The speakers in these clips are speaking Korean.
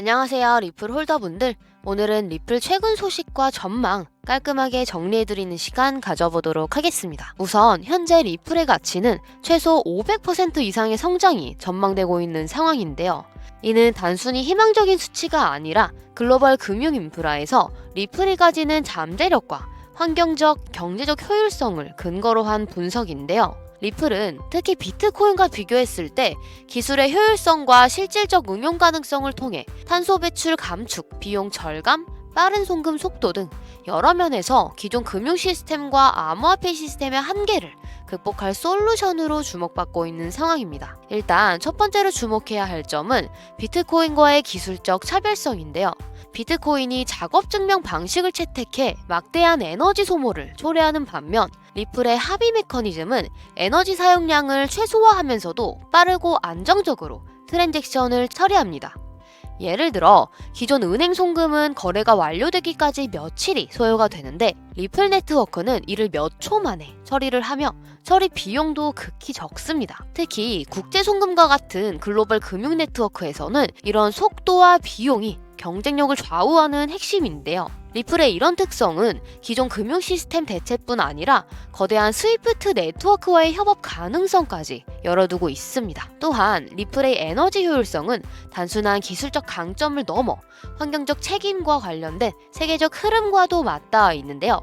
안녕하세요 리플 홀더분들 오늘은 리플 최근 소식과 전망 깔끔하게 정리해드리는 시간 가져보도록 하겠습니다. 우선 현재 리플의 가치는 최소 500% 이상의 성장이 전망되고 있는 상황인데요. 이는 단순히 희망적인 수치가 아니라 글로벌 금융 인프라에서 리플이 가지는 잠재력과 환경적, 경제적 효율성을 근거로 한 분석인데요. 리플은 특히 비트코인과 비교했을 때 기술의 효율성과 실질적 응용 가능성을 통해 탄소 배출 감축, 비용 절감, 빠른 송금 속도 등 여러 면에서 기존 금융 시스템과 암호화폐 시스템의 한계를 극복할 솔루션으로 주목받고 있는 상황입니다. 일단 첫 번째로 주목해야 할 점은 비트코인과의 기술적 차별성인데요. 비트코인이 작업 증명 방식을 채택해 막대한 에너지 소모를 초래하는 반면 리플의 합의 메커니즘은 에너지 사용량을 최소화하면서도 빠르고 안정적으로 트랜잭션을 처리합니다. 예를 들어 기존 은행 송금은 거래가 완료되기까지 며칠이 소요가 되는데 리플 네트워크는 이를 몇 초 만에 처리를 하며 처리 비용도 극히 적습니다. 특히 국제 송금과 같은 글로벌 금융 네트워크에서는 이런 속도와 비용이 경쟁력을 좌우하는 핵심인데요. 리플의 이런 특성은 기존 금융 시스템 대체뿐 아니라 거대한 스위프트 네트워크와의 협업 가능성까지 열어두고 있습니다. 또한 리플의 에너지 효율성은 단순한 기술적 강점을 넘어 환경적 책임과 관련된 세계적 흐름과도 맞닿아 있는데요.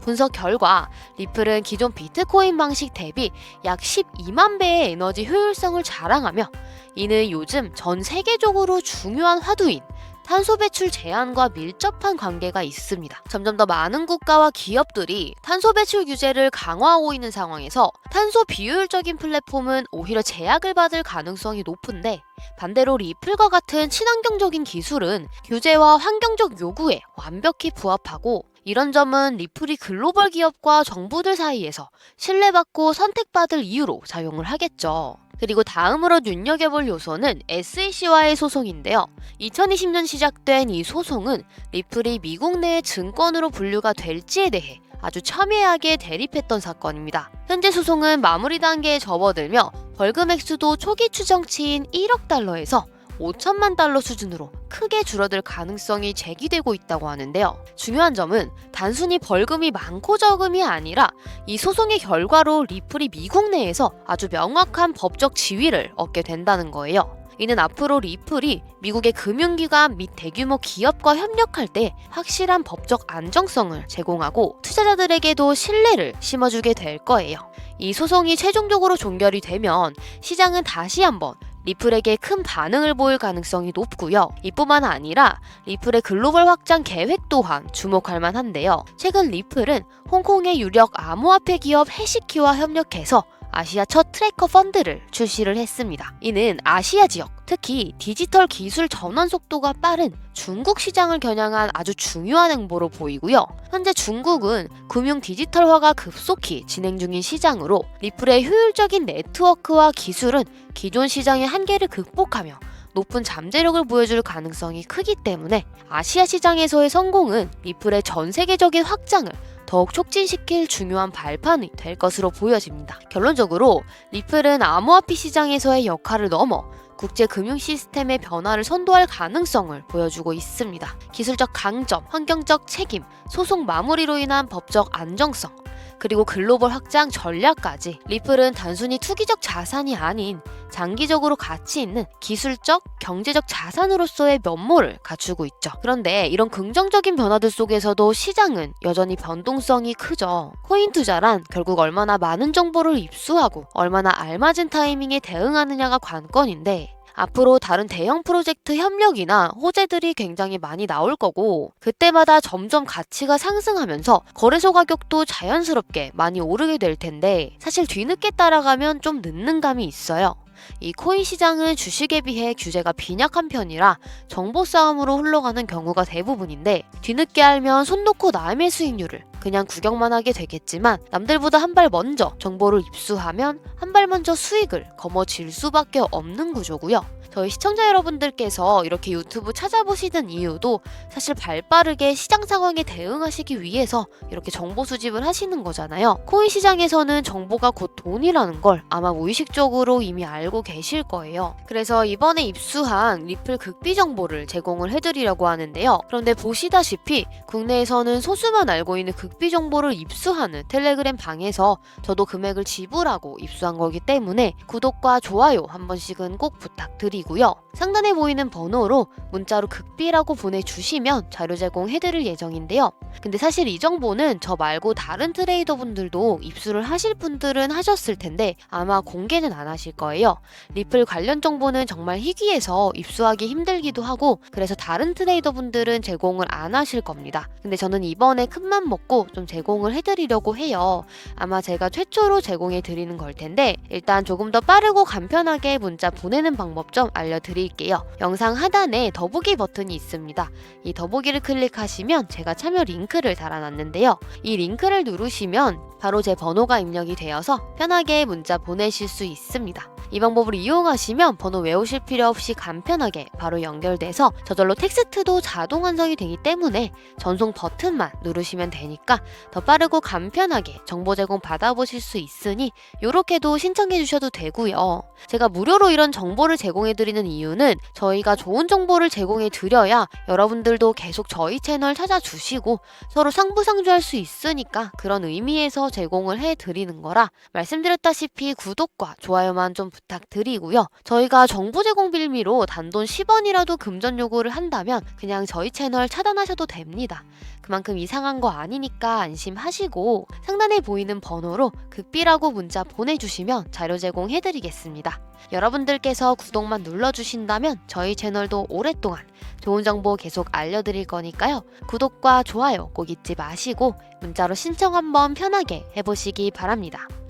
분석 결과 리플은 기존 비트코인 방식 대비 약 12만 배의 에너지 효율성을 자랑하며 이는 요즘 전 세계적으로 중요한 화두인 탄소 배출 제한과 밀접한 관계가 있습니다. 점점 더 많은 국가와 기업들이 탄소 배출 규제를 강화하고 있는 상황에서 탄소 비효율적인 플랫폼은 오히려 제약을 받을 가능성이 높은데 반대로 리플과 같은 친환경적인 기술은 규제와 환경적 요구에 완벽히 부합하고 이런 점은 리플이 글로벌 기업과 정부들 사이에서 신뢰받고 선택받을 이유로 작용을 하겠죠. 그리고 다음으로 눈여겨볼 요소는 SEC와의 소송인데요. 2020년 시작된 이 소송은 리플이 미국 내의 증권으로 분류가 될지에 대해 아주 첨예하게 대립했던 사건입니다. 현재 소송은 마무리 단계에 접어들며 벌금 액수도 초기 추정치인 1억 달러에서 5천만 달러 수준으로 크게 줄어들 가능성이 제기되고 있다고 하는데요. 중요한 점은 단순히 벌금이 많고 적음이 아니라 이 소송의 결과로 리플이 미국 내에서 아주 명확한 법적 지위를 얻게 된다는 거예요. 이는 앞으로 리플이 미국의 금융기관 및 대규모 기업과 협력할 때 확실한 법적 안정성을 제공하고 투자자들에게도 신뢰를 심어주게 될 거예요. 이 소송이 최종적으로 종결이 되면 시장은 다시 한번 리플에게 큰 반응을 보일 가능성이 높고요. 이뿐만 아니라 리플의 글로벌 확장 계획 또한 주목할 만한데요. 최근 리플은 홍콩의 유력 암호화폐 기업 해시키와 협력해서 아시아 첫 트래커 펀드를 출시를 했습니다. 이는 아시아 지역, 특히 디지털 기술 전환 속도가 빠른 중국 시장을 겨냥한 아주 중요한 행보로 보이고요. 현재 중국은 금융 디지털화가 급속히 진행 중인 시장으로 리플의 효율적인 네트워크와 기술은 기존 시장의 한계를 극복하며 높은 잠재력을 보여줄 가능성이 크기 때문에 아시아 시장에서의 성공은 리플의 전 세계적인 확장을 더욱 촉진시킬 중요한 발판이 될 것으로 보여집니다. 결론적으로 리플은 암호화폐 시장에서의 역할을 넘어 국제 금융 시스템의 변화를 선도할 가능성을 보여주고 있습니다. 기술적 강점, 환경적 책임, 소송 마무리로 인한 법적 안정성, 그리고 글로벌 확장 전략까지 리플은 단순히 투기적 자산이 아닌 장기적으로 가치 있는 기술적, 경제적 자산으로서의 면모를 갖추고 있죠. 그런데 이런 긍정적인 변화들 속에서도 시장은 여전히 변동성이 크죠. 코인 투자란 결국 얼마나 많은 정보를 입수하고 얼마나 알맞은 타이밍에 대응하느냐가 관건인데 앞으로 다른 대형 프로젝트 협력이나 호재들이 굉장히 많이 나올 거고 그때마다 점점 가치가 상승하면서 거래소 가격도 자연스럽게 많이 오르게 될 텐데 사실 뒤늦게 따라가면 좀 늦는 감이 있어요. 이 코인 시장은 주식에 비해 규제가 빈약한 편이라 정보 싸움으로 흘러가는 경우가 대부분인데 뒤늦게 알면 손 놓고 남의 수익률을 그냥 구경만 하게 되겠지만 남들보다 한 발 먼저 정보를 입수하면 한 발 먼저 수익을 거머쥘 수밖에 없는 구조고요. 저희 시청자 여러분들께서 이렇게 유튜브 찾아보시는 이유도 사실 발 빠르게 시장 상황에 대응하시기 위해서 이렇게 정보 수집을 하시는 거잖아요. 코인 시장에서는 정보가 곧 돈이라는 걸 아마 무의식적으로 이미 알고 계실 거예요. 그래서 이번에 입수한 리플 극비 정보를 제공을 해드리려고 하는데요. 그런데 보시다시피 국내에서는 소수만 알고 있는 극비 정보를 입수하는 텔레그램 방에서 저도 금액을 지불하고 입수한 거기 때문에 구독과 좋아요 한 번씩은 꼭 부탁드리고 요. 상단에 보이는 번호로 문자로 극비라고 보내주시면 자료 제공해드릴 예정인데요. 근데 사실 이 정보는 저 말고 다른 트레이더 분들도 입수를 하실 분들은 하셨을 텐데 아마 공개는 안 하실 거예요. 리플 관련 정보는 정말 희귀해서 입수하기 힘들기도 하고 그래서 다른 트레이더 분들은 제공을 안 하실 겁니다. 근데 저는 이번에 큰맘 먹고 좀 제공을 해드리려고 해요. 아마 제가 최초로 제공해 드리는 걸 텐데 일단 조금 더 빠르고 간편하게 문자 보내는 방법 좀 알려드릴게요. 영상 하단에 더보기 버튼이 있습니다. 이 더보기를 클릭하시면 제가 참여 링크를 달아놨는데요. 이 링크를 누르시면 바로 제 번호가 입력이 되어서 편하게 문자 보내실 수 있습니다. 이 방법을 이용하시면 번호 외우실 필요 없이 간편하게 바로 연결돼서 저절로 텍스트도 자동 완성이 되기 때문에 전송 버튼만 누르시면 되니까 더 빠르고 간편하게 정보 제공 받아보실 수 있으니 이렇게도 신청해 주셔도 되고요. 제가 무료로 이런 정보를 제공해 드리는 이유는 저희가 좋은 정보를 제공해 드려야 여러분들도 계속 저희 채널 찾아주시고 서로 상부상조할 수 있으니까 그런 의미에서 제공을 해 드리는 거라 말씀드렸다시피 구독과 좋아요만 좀 부탁드리고요. 저희가 정보 제공 빌미로 단돈 10원이라도 금전 요구를 한다면 그냥 저희 채널 차단하셔도 됩니다. 그만큼 이상한 거 아니니까 안심하시고 상단에 보이는 번호로 극비라고 문자 보내주시면 자료 제공해드리겠습니다. 여러분들께서 구독만 눌러주신다면 저희 채널도 오랫동안 좋은 정보 계속 알려드릴 거니까요. 구독과 좋아요 꼭 잊지 마시고 문자로 신청 한번 편하게 해보시기 바랍니다.